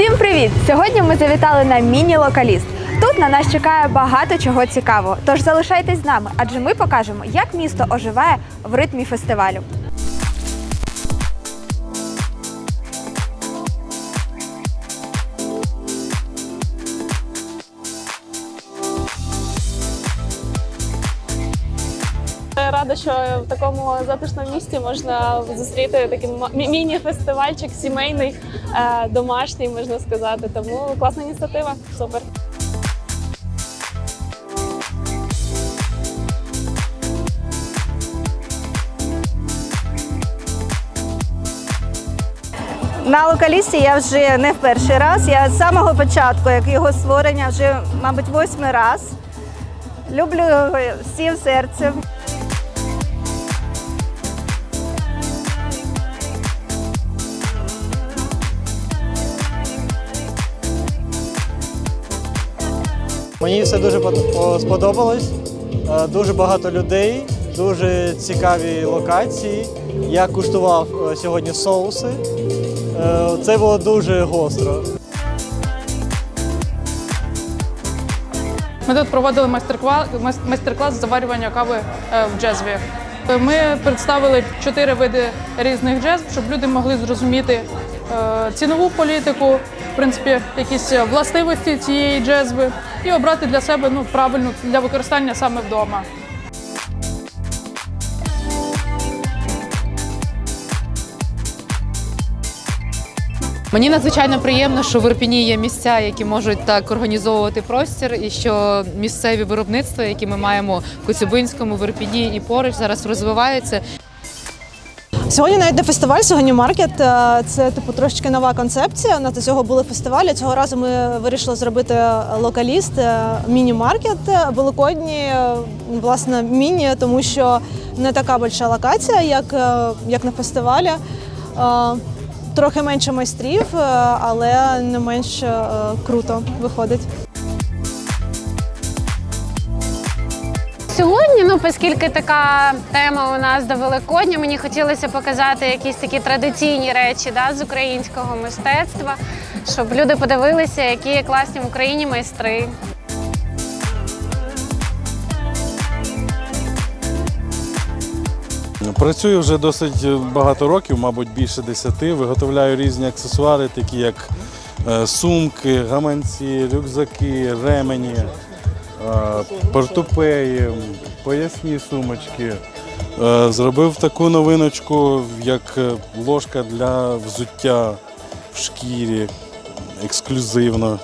Всім привіт! Сьогодні ми завітали на міні-локаліст. Тут на нас чекає багато чого цікавого. Тож залишайтесь з нами, адже ми покажемо, як місто оживає в ритмі фестивалю. Рада, що в такому затишному місті можна зустріти такий міні-фестивальчик сімейний, е, домашній, можна сказати. Тому класна ініціатива. Супер. На локалісті я вже не в перший раз. Я з самого початку, як його створення, вже, мабуть, восьмий раз. Люблю його всім серцем. Мені все дуже сподобалось. Е, Дуже багато людей, дуже цікаві локації. Я куштував е, сьогодні соуси. Е, Це було дуже гостро. Ми тут проводили майстер-клас, заварювання кави в джезві. Ми представили чотири види різних джезв, щоб люди могли зрозуміти цінову політику, в принципі, якісь властивості цієї джезви і обрати для себе ну, правильну для використання саме вдома. Мені надзвичайно приємно, що в Ірпіні є місця, які можуть так організовувати простір, і що місцеві виробництва, які ми маємо в Коцюбинському, в Ірпіні і поруч зараз розвиваються. Сьогодні навіть не фестиваль, сьогодні маркет. Е, Це типу трошечки нова концепція. На цього були фестивалі. Цього разу ми вирішили зробити локаліст, е, міні-маркет великодні, е, власне, міні, тому що не така больша локація, як, як на фестивалі. Трохи менше майстрів, але не менш круто виходить. Сьогодні, ну оскільки така тема у нас до Великодня, мені хотілося показати якісь такі традиційні речі да, з українського мистецтва, щоб люди подивилися, які класні в Україні майстри. Працюю вже досить багато років, мабуть, більше десяти. Виготовляю різні аксесуари, такі як е, сумки, гаманці, рюкзаки, ремені, портупеї, поясні сумочки. Е, Зробив таку новиночку, як е, ложка для взуття в шкірі, ексклюзивно.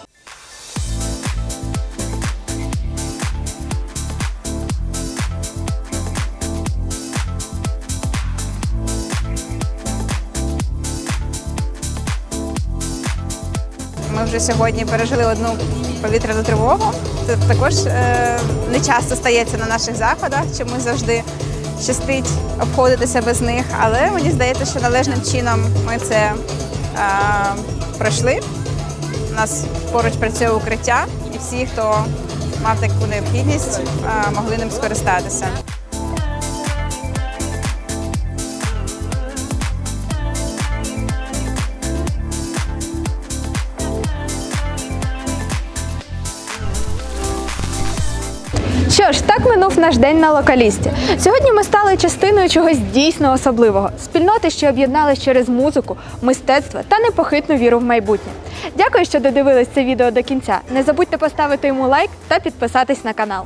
Ми вже сьогодні пережили одну повітряну тривогу. Це також е, не часто стається на наших заходах, чому завжди щастить обходитися без них. Але мені здається, що належним чином ми це е, пройшли. У нас поруч працює укриття, і всі, хто мав таку необхідність, е, могли ним скористатися. Що ж, так минув наш день на локалісті. Сьогодні ми стали частиною чогось дійсно особливого спільноти, що об'єднались через музику, мистецтво та непохитну віру в майбутнє. Дякую, що додивились це відео до кінця. Не забудьте поставити йому лайк та підписатись на канал.